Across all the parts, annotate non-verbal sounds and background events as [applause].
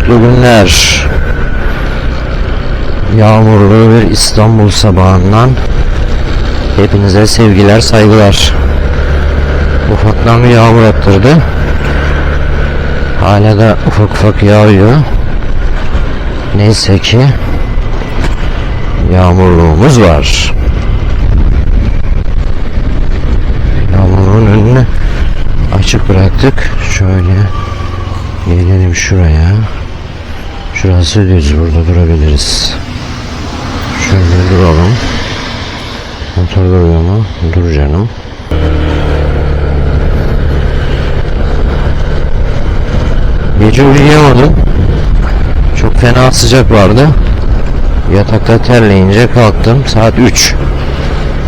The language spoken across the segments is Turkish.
Mutlu günler. Yağmurlu bir İstanbul sabahından hepinize sevgiler, saygılar. Ufaktan bir yağmur attırdı. Hala da ufak ufak yağıyor. Neyse ki yağmurluğumuz var. Yağmurun önünü açık bıraktık. Şöyle gelelim şuraya. Şurası düz. Burada durabiliriz. Şöyle duralım. Motor duruyor mu? Dur canım. Gece uyuyamadım. Çok fena sıcak vardı. Yatakta terleyince kalktım. Saat 3.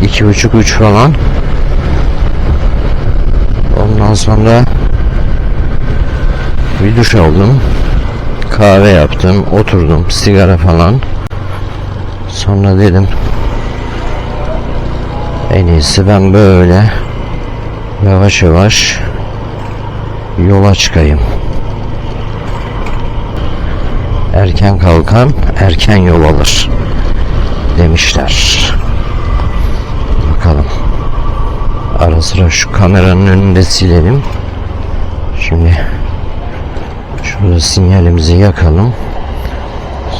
İki buçuk üç falan. Ondan sonra bir duş aldım. Kahve yaptım. Oturdum. Sigara falan. Sonra dedim en iyisi ben böyle yavaş yavaş yola çıkayım. Erken kalkan erken yol alır demişler. Bakalım. Ara sıra şu kameranın önünde silelim. Şimdi şurada sinyalimizi yakalım.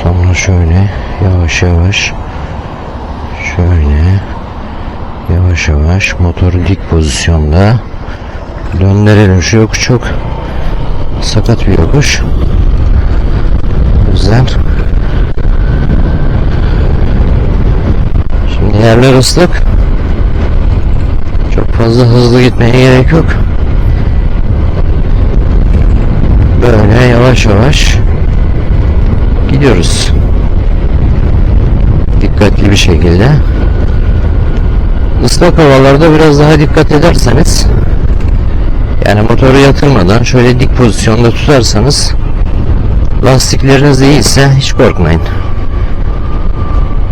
Sonra şöyle yavaş yavaş şöyle yavaş yavaş motoru dik pozisyonda döndürelim. Şu yokuş çok sakat bir yokuş. Yüzden şimdi yerler ıslak. Çok fazla hızlı gitmeye gerek yok. Böyle yavaş yavaş gidiyoruz. Dikkatli bir şekilde. Islak havalarda biraz daha dikkat ederseniz yani motoru yatırmadan şöyle dik pozisyonda tutarsanız lastikleriniz iyiyse hiç korkmayın.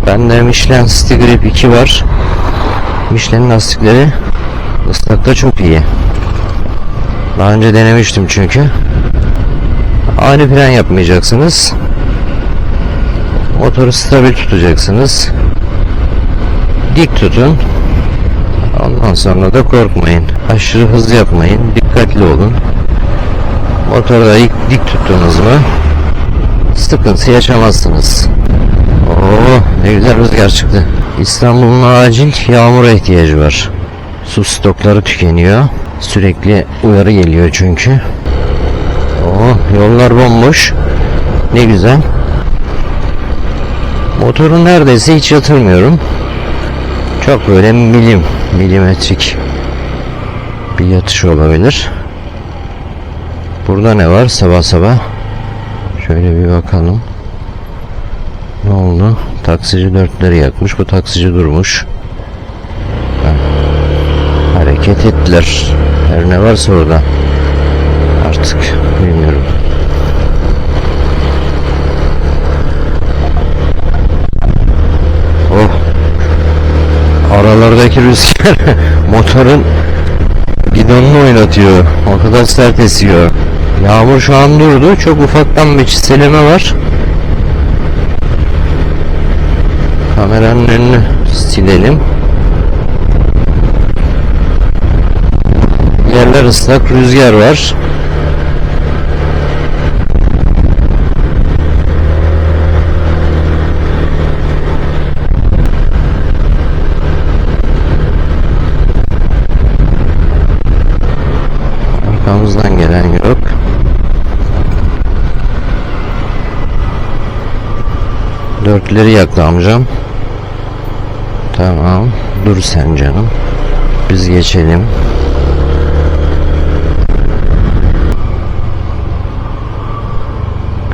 Bende Michelin City Grip 2 var. Michelin lastikleri ıslakta çok iyi. Daha önce denemiştim çünkü. Ani fren yapmayacaksınız. Motoru stabil tutacaksınız. Dik tutun. Ondan sonra da korkmayın. Aşırı hız yapmayın. Dikkatli olun. Motorda dik, dik tuttunuz mu sıkıntı yaşamazsınız. Oo, ne güzel rüzgar çıktı. İstanbul'un acil yağmura ihtiyacı var. Su stokları tükeniyor. Sürekli uyarı geliyor çünkü. Oo, yollar bomboş. Ne güzel. Motoru neredeyse hiç yatırmıyorum. Çok böyle milim, milimetrik bir yatış olabilir. Burada ne var sabah sabah? Şöyle bir bakalım. Ne oldu? Taksici dörtleri yakmış. Bu taksici durmuş. Ha. Hareket ettiler. Her ne varsa orada. Artık bilmiyorum. Oh. Aralardaki rüzgar [laughs] motorun gidonunu oynatıyor. O kadar sert esiyor. Yağmur şu an durdu. Çok ufaktan bir çiseleme var. Kameranın önünü silelim. Yerler ıslak, rüzgar var. Arkamızdan gelen yok. Dörtleri yaktı amcam. Tamam. Dur sen canım. Biz geçelim.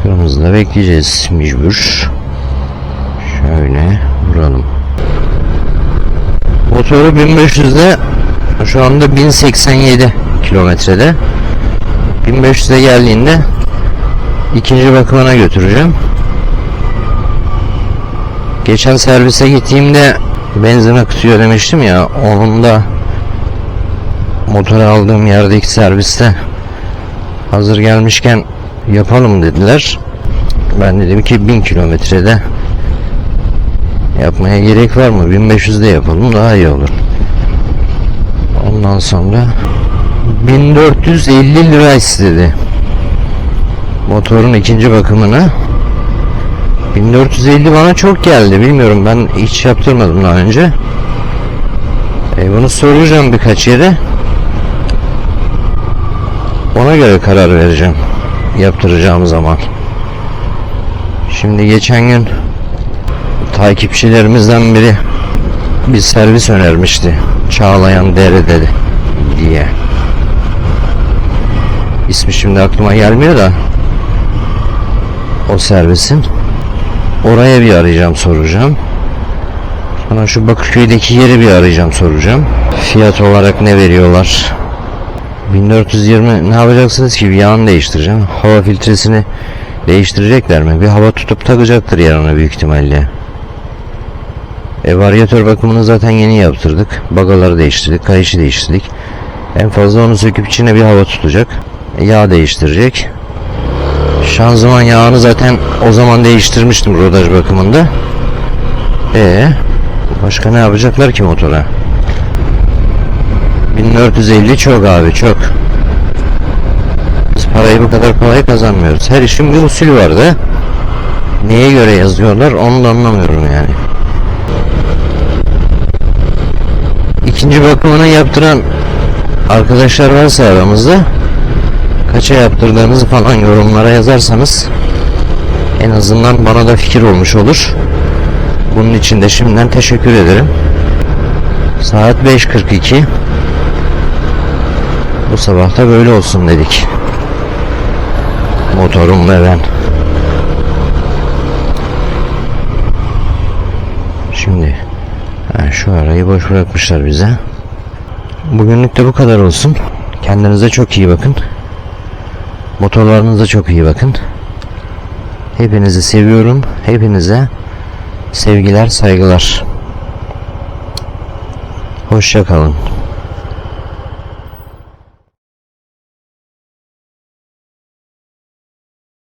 Kırmızıda bekleyeceğiz mecbur. Şöyle vuralım. Motoru 1500'de şu anda 1087 kilometrede. 1500'e geldiğinde ikinci bakımına götüreceğim. Geçen servise gittiğimde benzin akıtıyor demiştim ya onun da motoru aldığım yerdeki serviste hazır gelmişken yapalım dediler. Ben dedim ki 1000 kilometrede yapmaya gerek var mı? 1500'de yapalım daha iyi olur. Ondan sonra 1450 lira istedi. Motorun ikinci bakımına 1450 bana çok geldi. Bilmiyorum ben hiç yaptırmadım daha önce. E, bunu soracağım birkaç yere. Ona göre karar vereceğim. Yaptıracağım zaman. Şimdi geçen gün takipçilerimizden biri bir servis önermişti. Çağlayan Dere'de diye. İsmi şimdi aklıma gelmiyor da o servisin. Oraya bir arayacağım soracağım. Sonra şu Bakırköy'deki yeri bir arayacağım soracağım. Fiyat olarak ne veriyorlar? 1420 ne yapacaksınız ki? Yağını değiştireceğim. Hava filtresini değiştirecekler mi? Bir hava tutup takacaktır yanına büyük ihtimalle. E, varyatör bakımını zaten yeni yaptırdık. Bagaları değiştirdik, kayışı değiştirdik. En fazla onu söküp içine bir hava tutacak. Yağ değiştirecek. Şanzıman yağını zaten o zaman değiştirmiştim rodaj bakımında. E başka ne yapacaklar ki motora? 1450 çok abi çok. Biz parayı bu kadar kolay kazanmıyoruz. Her işin bir usulü var da. Neye göre yazıyorlar onu da anlamıyorum yani. İkinci bakımını yaptıran arkadaşlar varsa aramızda kaça yaptırdığınızı falan yorumlara yazarsanız en azından bana da fikir olmuş olur. Bunun için de şimdiden teşekkür ederim. Saat 5.42 Bu sabah da böyle olsun dedik. Motorum ve ben. Şimdi ha, şu arayı boş bırakmışlar bize. Bugünlük de bu kadar olsun. Kendinize çok iyi bakın. Motorlarınıza çok iyi bakın. Hepinizi seviyorum. Hepinize sevgiler, saygılar. Hoşça kalın.